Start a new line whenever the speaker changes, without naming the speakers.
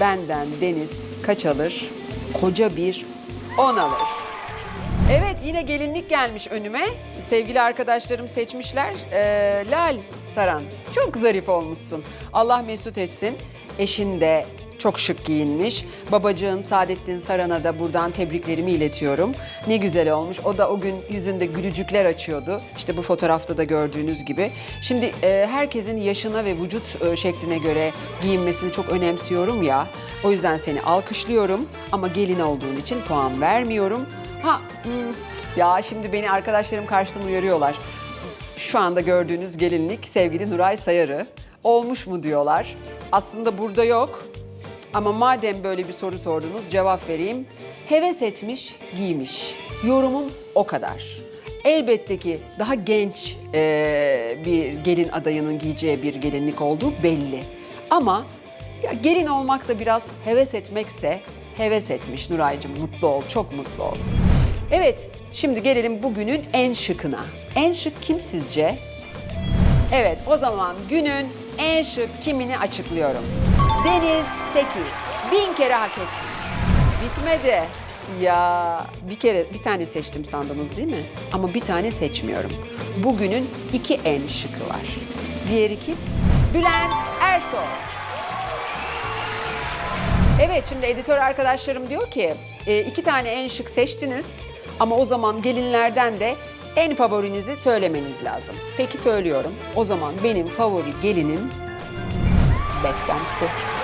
benden Deniz kaç alır? Koca bir 10 alır. Evet yine gelinlik gelmiş önüme. Sevgili arkadaşlarım seçmişler. Ee, Lal Saran. Çok zarif olmuşsun. Allah mesut etsin. Eşin de çok şık giyinmiş. Babacığın Saadettin Saran'a da buradan tebriklerimi iletiyorum. Ne güzel olmuş. O da o gün yüzünde gülücükler açıyordu. İşte bu fotoğrafta da gördüğünüz gibi. Şimdi e, herkesin yaşına ve vücut e, şekline göre giyinmesini çok önemsiyorum ya. O yüzden seni alkışlıyorum ama gelin olduğun için puan vermiyorum. Ha hmm, ya şimdi beni arkadaşlarım karşıdan uyarıyorlar. Şu anda gördüğünüz gelinlik sevgili Nuray Sayarı. Olmuş mu diyorlar. Aslında burada yok. Ama madem böyle bir soru sordunuz cevap vereyim. Heves etmiş, giymiş. Yorumum o kadar. Elbette ki daha genç eee, bir gelin adayının giyeceği bir gelinlik olduğu belli. Ama ya gelin olmak da biraz heves etmekse heves etmiş Nuraycığım. Mutlu ol, çok mutlu ol. Evet, şimdi gelelim bugünün en şıkına. En şık kim sizce? Evet, o zaman günün en şık kimini açıklıyorum. Deniz Seki. Bin kere hak etti. Bitmedi. Ya bir kere bir tane seçtim sandınız değil mi? Ama bir tane seçmiyorum. Bugünün iki en şıkı var. Diğeri kim? Bülent Ersoy. Evet şimdi editör arkadaşlarım diyor ki e, iki tane en şık seçtiniz ama o zaman gelinlerden de en favorinizi söylemeniz lazım. Peki söylüyorum. O zaman benim favori gelinim Bestem Su.